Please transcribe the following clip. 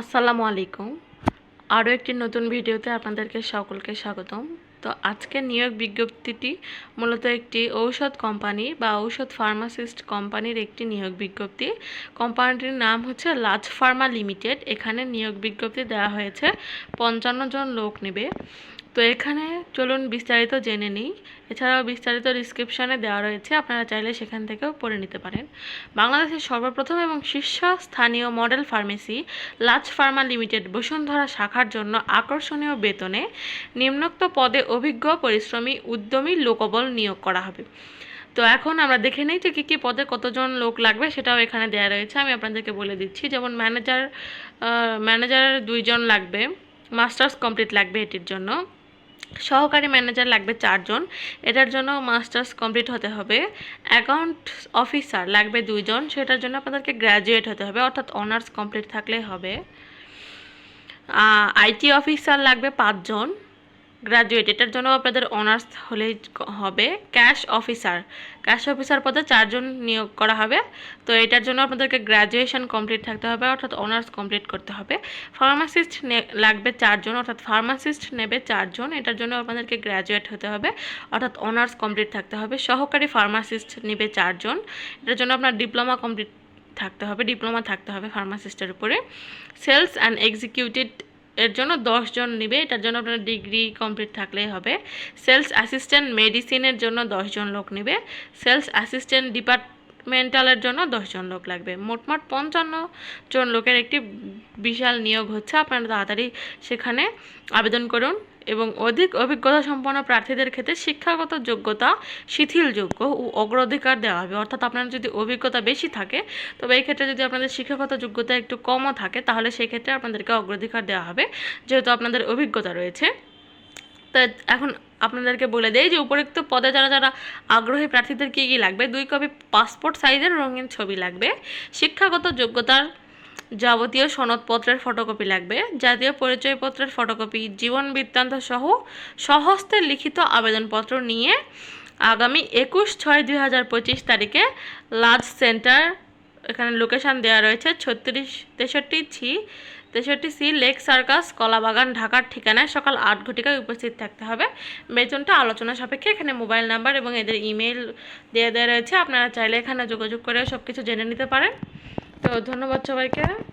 আসসালামু আলাইকুম। আরও একটি নতুন ভিডিওতে আপনাদেরকে সকলকে স্বাগতম। তো আজকে নিয়োগ বিজ্ঞপ্তিটি মূলত একটি ঔষধ কোম্পানি বা ঔষধ ফার্মাসিস্ট কোম্পানির একটি নিয়োগ বিজ্ঞপ্তি। কোম্পানিটির নাম হচ্ছে লাজ ফার্মা লিমিটেড। এখানে নিয়োগ বিজ্ঞপ্তি দেওয়া হয়েছে, পঞ্চান্ন জন লোক নেবে। তো এখানে চলুন বিস্তারিত জেনে নিই। এছাড়াও বিস্তারিত ডিসক্রিপশানে দেওয়া রয়েছে, আপনারা চাইলে সেখান থেকেও পড়ে নিতে পারেন। বাংলাদেশের সর্বপ্রথম এবং শীর্ষস্থানীয় model pharmacy Lazz pharma limited Bashundhara শাখার জন্য আকর্ষণীয় বেতনে নিম্নোক্ত পদে অভিজ্ঞ, পরিশ্রমী, উদ্যমী লোকবল নিয়োগ করা হবে। তো এখন আমরা দেখে নিই যে কী কী পদে কতজন লোক লাগবে, সেটাও এখানে দেওয়া রয়েছে। আমি আপনাদেরকে বলে দিচ্ছি, যেমন ম্যানেজার ম্যানেজার দুইজন লাগবে মাস্টার্স কমপ্লিট লাগবে এটির জন্য। সহকারী ম্যানেজার লাগবে চারজন। এটার জন্য মাস্টার্স কমপ্লিট হতে হবে। অ্যাকাউন্ট অফিসার লাগবে দুইজন। সেটার জন্য আপনাদেরকে গ্র্যাজুয়েট হতে হবে, অর্থাৎ অনার্স কমপ্লিট থাকলে হবে। আইটি অফিসার লাগবে পাঁচজন। গ্র্যাজুয়েট এটার জন্য আপনাদের অনার্স হলেই হবে ক্যাশ অফিসার ক্যাশ অফিসার পদে চারজন নিয়োগ করা হবে। তো এটার জন্য আপনাদেরকে গ্র্যাজুয়েশন কমপ্লিট থাকতে হবে, অর্থাৎ অনার্স কমপ্লিট করতে হবে। ফার্মাসিস্ট লাগবে চারজন, অর্থাৎ ফার্মাসিস্ট নেবে চারজন। এটার জন্য আপনাদেরকে গ্র্যাজুয়েট হতে হবে, অর্থাৎ অনার্স কমপ্লিট থাকতে হবে। সহকারী ফার্মাসিস্ট নেবে চারজন। এটার জন্য আপনার ডিপ্লোমা কমপ্লিট থাকতে হবে ডিপ্লোমা থাকতে হবে ফার্মাসিস্টের উপরে। সেলস অ্যান্ড এক্সিকিউটিভ এর জন্য জন নেবে, এটার জন্য আপনার ডিগ্রি কমপ্লিট থাকলেই হবে। সেলস অ্যাসিস্ট্যান্ট মেডিসিনের জন্য জন লোক নেবে সেলস অ্যাসিস্ট্যান্ট ডিপার্টমেন্টালের জন্য জন লোক লাগবে। মোটমাট পঞ্চান্ন জন লোকের একটি বিশাল নিয়োগ হচ্ছে, আপনারা তাড়াতাড়ি সেখানে আবেদন করুন। এবং অধিক অভিজ্ঞতা সম্পন্ন প্রার্থীদের ক্ষেত্রে শিক্ষাগত যোগ্যতা শিথিলযোগ্য ও অগ্রাধিকার দেওয়া হবে। অর্থাৎ আপনার যদি অভিজ্ঞতা বেশি থাকে, তবে এই ক্ষেত্রে যদি আপনাদের শিক্ষাগত যোগ্যতা একটু কমও থাকে, তাহলে সেই ক্ষেত্রে আপনাদেরকে অগ্রাধিকার দেওয়া হবে, যেহেতু আপনাদের অভিজ্ঞতা রয়েছে। তো এখন আপনাদেরকে বলে দেয় যে উপরোক্ত পদে যারা যারা আগ্রহী প্রার্থীদের কী কী লাগবে? দুই কপি পাসপোর্ট সাইজের রঙিন ছবি লাগবে, শিক্ষাগত যোগ্যতার যাবতীয় সনদপত্রের ফটোকপি লাগবে। জাতীয় পরিচয়পত্রের ফটোকপি, জীবন বৃত্তান্ত সহ সহস্তে লিখিত আবেদনপত্র নিয়ে আগামী একুশ ছয় দুই হাজার পঁচিশ তারিখে লাজ সেন্টার, এখানে লোকেশন দেওয়া রয়েছে ছত্রিশ, তেষট্টি ছি, তেষট্টি সি লেক সার্কাস, কলাবাগান, ঢাকার ঠিকানায় সকাল আট ঘটিকায় উপস্থিত থাকতে হবে। বেতনটা আলোচনা সাপেক্ষে এখানে মোবাইল নাম্বার এবং এদের ইমেল দেওয়া দেওয়া রয়েছে। আপনারা চাইলে এখানে যোগাযোগ করে সব কিছু জেনে নিতে পারেন। তো ধন্যবাদ সবাইকে।